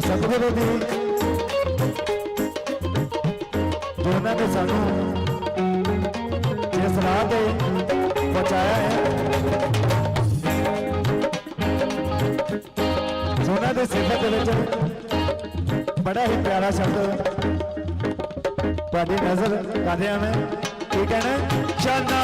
ਸਤਿਗੁਰੂ ਦੀ ਦੋਨਾਂ ਨੇ ਸਾਨੂੰ ਦੇ ਸਿਫਤ ਵਿੱਚ। ਬੜਾ ਹੀ ਪਿਆਰਾ ਸ਼ਬਦ। ਤੁਹਾਡੀ ਨਜ਼ਰ ਕਰ ਰਿਹਾ ਮੈਂ ਕੀ ਕਹਿਣਾ? ਸ਼ਾਨਾ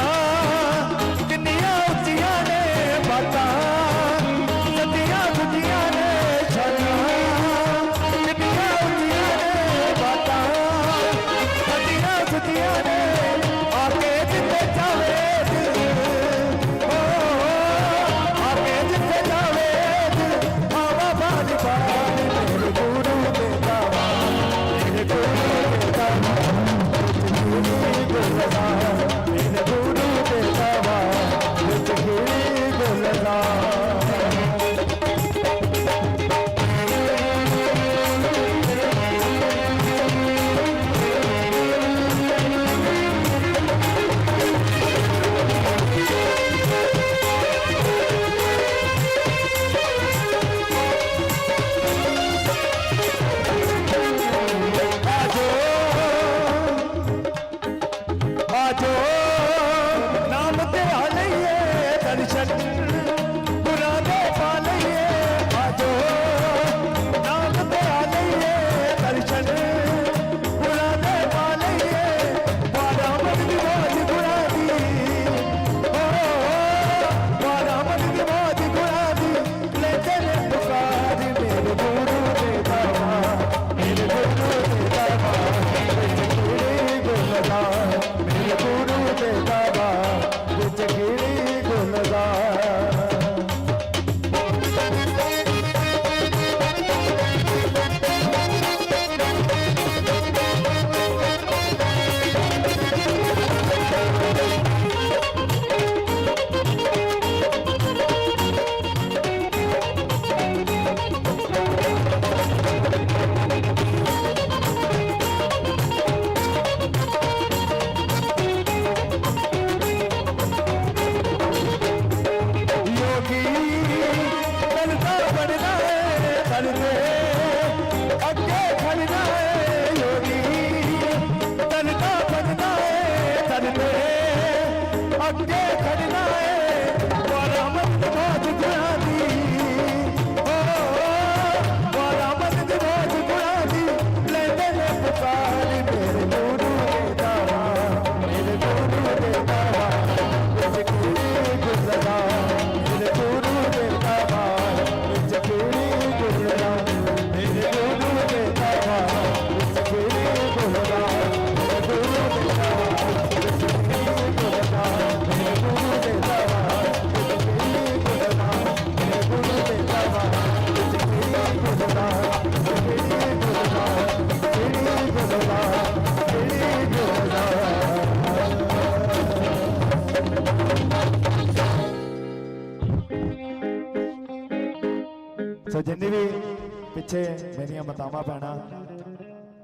ਪਿੱਛੇ ਮੇਰੀਆਂ ਮਾਤਾਵਾਂ ਪੈਣਾ।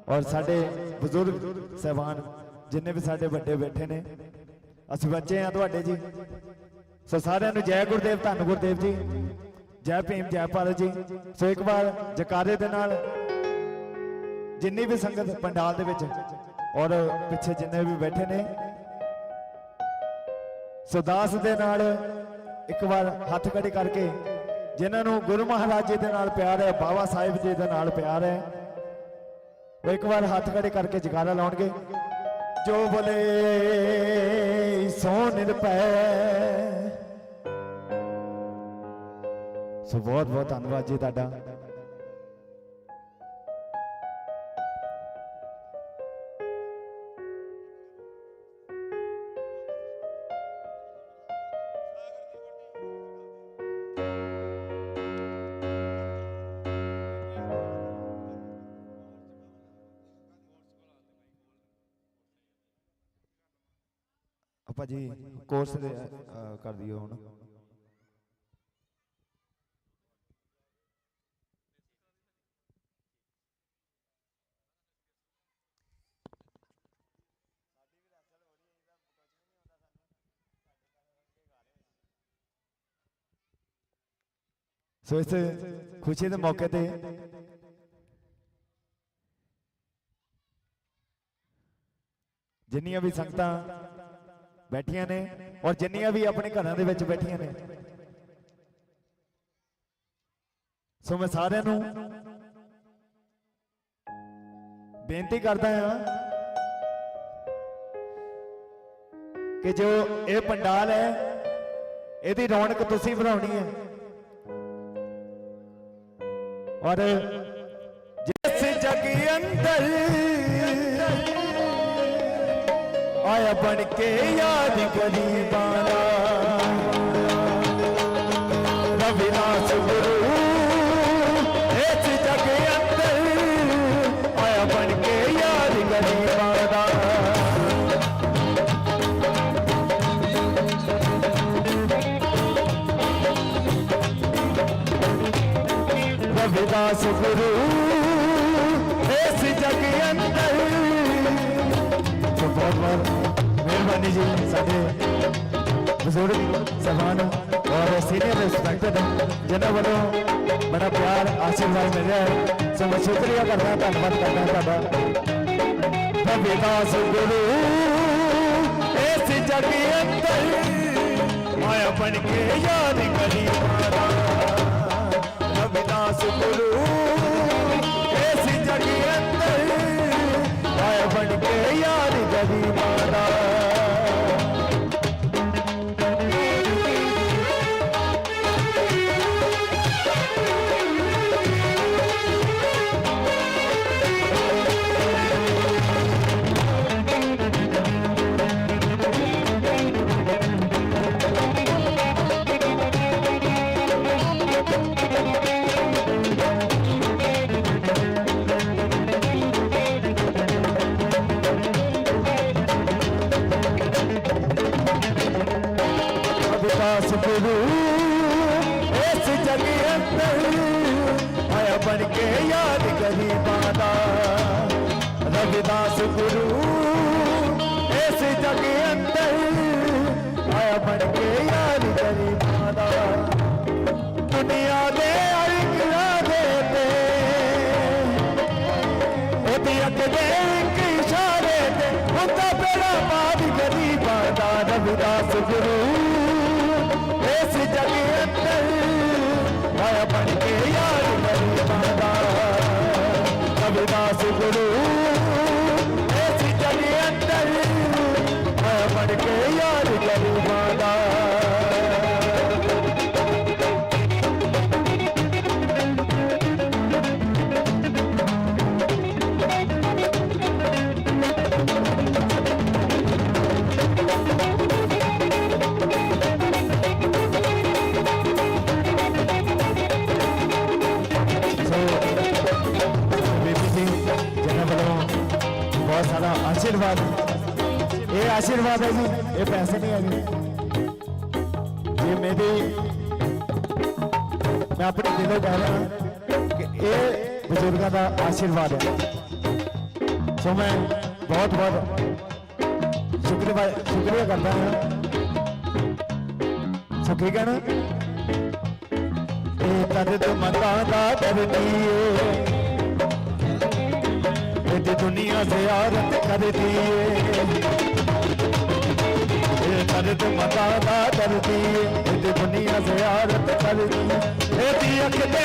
ਔਰ ਸਾਡੇ ਬਜ਼ੁਰਗ ਸਹਿਬਾਨ, ਜਿੰਨੇ ਵੀ ਸਾਡੇ ਵੱਡੇ ਬੈਠੇ ਨੇ, ਅਸੀਂ ਬੱਚੇ ਆ ਤੁਹਾਡੇ ਜੀ। ਸੋ ਸਾਰਿਆਂ ਨੂੰ ਜੈ ਗੁਰਦੇਵ, ਧੰਨ ਗੁਰਦੇਵ ਜੀ। ਜੈ ਭੀਮ, ਜੈ ਭਾਰਤ ਜੀ। ਸੋ ਇੱਕ ਵਾਰ ਜਕਾਰੇ ਦੇ ਨਾਲ ਜਿੰਨੀ ਵੀ ਸੰਗਤ ਪੰਡਾਲ ਦੇ ਵਿੱਚ ਔਰ ਪਿੱਛੇ ਜਿੰਨੇ ਵੀ ਬੈਠੇ ਨੇ, ਸੋ ਦਾਸ ਦੇ ਨਾਲ ਇੱਕ ਵਾਰ ਹੱਥ ਖੜੇ ਕਰਕੇ ਜਿਨ੍ਹਾਂ ਨੂੰ ਗੁਰੂ ਮਹਾਰਾਜ ਜੀ ਦੇ ਨਾਲ ਪਿਆਰ ਹੈ, ਬਾਬਾ ਸਾਹਿਬ ਜੀ ਦੇ ਨਾਲ ਪਿਆਰ ਹੈ। ਉਹ ਇੱਕ ਵਾਰ ਹੱਥ ਖੜੇ ਕਰਕੇ ਜਗਾਰਾ ਲਾਉਣਗੇ। ਜੋ ਬੋਲੇ ਸੋ ਨਿਰਭੈ। ਸੋ ਬਹੁਤ ਬਹੁਤ ਧੰਨਵਾਦ ਜੀ ਤੁਹਾਡਾ। ਭਾਜੀ ਕੋਰਸ ਦੇ ਅਹ, ਕਰ ਦਿਓ ਹੁਣ। ਸੋ ਇਸ ਖੁਸ਼ੀ ਦੇ ਮੌਕੇ ਤੇ ਜਿੰਨੀਆਂ ਵੀ ਸੰਗਤਾਂ ਬੈਠੀਆਂ ਨੇ ਔਰ ਜਿੰਨੀਆਂ ਵੀ ਆਪਣੇ ਘਰਾਂ ਦੇ ਵਿੱਚ ਬੈਠੀਆਂ ਨੇ। ਸੋ ਮੈਂ ਸਾਰਿਆਂ ਨੂੰ ਬੇਨਤੀ ਕਰਦਾ ਹਾਂ ਕਿ ਜੋ ਇਹ ਪੰਡਾਲ ਹੈ, ਇਹਦੀ ਰੌਣਕ ਤੁਸੀਂ ਵਧਾਉਣੀ ਹੈ। ਔਰ ਜਿਸ ਜਗ ਅੰਦਰ ਆਇਆ ਬਣ ਕੇ ਯਾਦ ਗਰੀਬਾਂ ਦਾ। ਰਵਿਦਾਸ ਗੁਰੂ, ਇਸ ਜਗ ਅੰਦਰ ਆਇਆ ਬਣ ਕੇ ਯਾਦ ਗਰੀਬਾਂ ਦਾ। ਰਵਿਦਾਸ ਗੁਰੂ, ਇਸ ਜਗ ਅੰਦਰ ਸੋ ਬਹੁਤ ਬਹੁਤ ਮਿਹਰਬਾਨੀ ਜੀ ਸਾਡੇ ਬਜ਼ੁਰਗ ਸਭਾਨ ਔਰ ਸੀਨੀਅਰ ਰਿਸਪੈਕਟਡ ਜਿਨ੍ਹਾਂ ਵੱਲੋਂ ਬੜਾ ਪਿਆਰ ਆਸ਼ੀਰਵਾਦ ਮਿਲ ਰਿਹਾ ਹੈ ਸੋ ਮੈਂ ਸ਼ੁਕਰੀਆ ਕਰਦਾ ਧੰਨਵਾਦ ਕਰਦਾ ਤੁਹਾਡਾ ਰਵਿਦਾਸ ਗੁਰੂ ਇਸ ਜਗ ਅੰਦਰ ਆਇਆ ਬਣ ਕੇ ਯਾਦ ਕਰੀ ਮਾਰਾ ਰਵਿਦਾਸ ਗੁਰੂ ਇਸ ਜਗ ਵਿਕਾਸ ਗੁਰੂ, ਇਸ ਜਗ ਅੰਦਰ ਆਇਆ ਬਣ ਕੇ ਯਾਦ ਗਰੀਬਾਂ ਦਾ ਰਵਿਦਾਸ ਗੁਰੂ, ਇਸ ਜਗ ਅੰਦਰ ਆਇਆ ਬਣ ਕੇ ਯਾਦ ਗਰੀਬਾਂ ਦਾ ਦੁਨੀਆ ਦੇ ਇਹ ਆਸ਼ੀਰਵਾਦ ਜੀ, ਇਹ ਪੈਸੇ ਨਹੀਂ ਹੈਗੇ। ਇਹ ਮੇਰੀ ਮੈਂ ਆਪਣੇ ਦਿਲੋਂ ਕਹਿ ਰਿਹਾ ਕਿ ਇਹ ਬਜ਼ੁਰਗਾਂ ਦਾ ਆਸ਼ੀਰਵਾਦ ਹੈ। ਸੋ ਮੈਂ ਬਹੁਤ ਬਹੁਤ ਸ਼ੁਕਰੀਆ ਸ਼ੁਕਰੀਆ ਕਰਦਾ ਹਾਂ। ਸੋ ਠੀਕ ਹੈ ਨਾ ਇਹ ਦਰਦ ਮਤਾਂ ਦਾ ਦਰਦੀ ਏ ਇਹ ਤੇ ਦੁਨੀਆ ਜ਼ਿਆਰਤ ਕਰਦੀ ਏ ਇਹ ਦਰਦ ਮਤਾਂ ਦਾ ਦਰਦੀ ਏ ਇਹ ਤੇ ਦੁਨੀਆ ਜ਼ਿਆਰਤ ਕਰਦੀ ਏ ਇਹਦੀ ਅੱਖ ਦੇ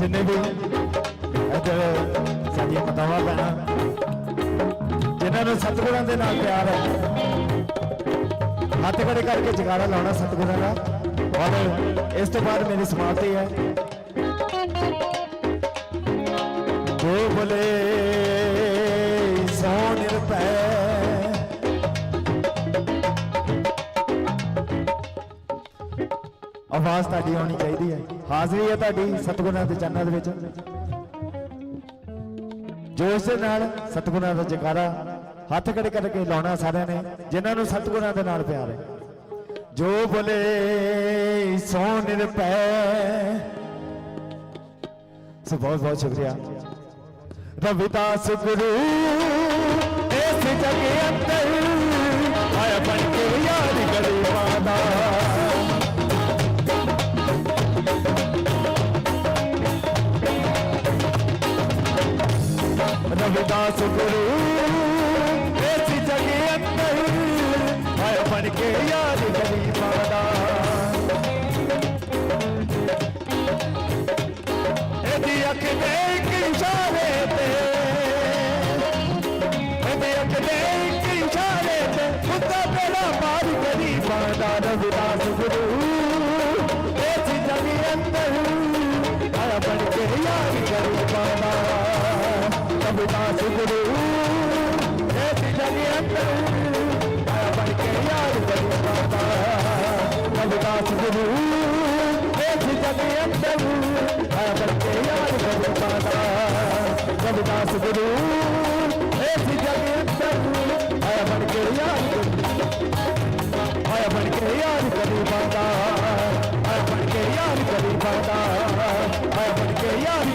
ਜਿੰਨੇ ਵੀ ਇੱਧਰ ਸਾਡੀਆਂ ਪਤਾਵਾ ਪੈਣਾ ਜਿਹਨਾਂ ਨੂੰ ਸਤਿਗੁਰਾਂ ਦੇ ਨਾਲ ਪਿਆਰ ਹੈ ਹੱਥ ਖੜੇ ਕਰਕੇ ਜਗਾਰਾ ਲਾਉਣਾ ਸਤਿਗੁਰਾਂ ਦਾ ਔਰ ਇਸ ਤੋਂ ਬਾਅਦ ਮੇਰੀ ਸਮਾਪਤੀ ਹੈ ਜੋ ਬਲੇ ਨਿਰਭੈ ਆਵਾਜ਼ ਤੁਹਾਡੀ ਆਉਣੀ ਚਾਹੀਦੀ ਹੈ ਹਾਜ਼ਰੀ ਹੈ ਤੁਹਾਡੀ ਸਤਿਗੁਰਾਂ ਦੇ ਚਰਨਾਂ ਦੇ ਵਿੱਚ। ਜੋਸ਼ ਦੇ ਨਾਲ ਸਤਿਗੁਰਾਂ ਦਾ ਜਕਾਰਾ ਹੱਥ ਖੜੇ ਕਰਕੇ ਲਾਉਣਾ ਸਾਰਿਆਂ ਨੇ, ਜਿਨ੍ਹਾਂ ਨੂੰ ਸਤਿਗੁਰਾਂ ਦੇ ਨਾਲ ਪਿਆਰ ਹੈ। ਜੋ ਬੋਲੇ ਸੋ ਨਿਰਭੈ। ਸੋ ਬਹੁਤ ਬਹੁਤ ਸ਼ੁਕਰੀਆ। ਰਵਿਦਾਸ ਗੁਰੂ ਰਵਿਦਾਸ ਗੁਰੂ। ਇਸ ਜਗ ਅੰਦਰ ਆਇਆ ਬਣ ਕੇ ਯਾਦ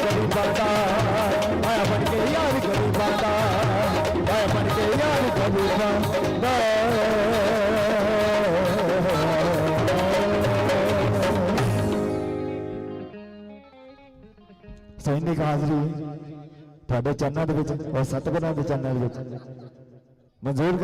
ਕੇ ਯਾਰ ਗਰੀਬਾਂ ਦਾ ਆਇਆ ਬਣ ਕੇ ਯਾਰ ਗਰੀਬਾਂ ਦਾ ਆਇਆ ਬਣ ਕੇ ਸੈਨਿਕ ਹਾਜ਼ਰੀ ਤੁਹਾਡੇ ਚੈਨਲ ਦੇ ਵਿੱਚ ਔਰ ਸਤਿਗੁਰਾਂ ਦੇ ਚੈਨਲ ਵਿੱਚ। ਮਨਜ਼ੂਰ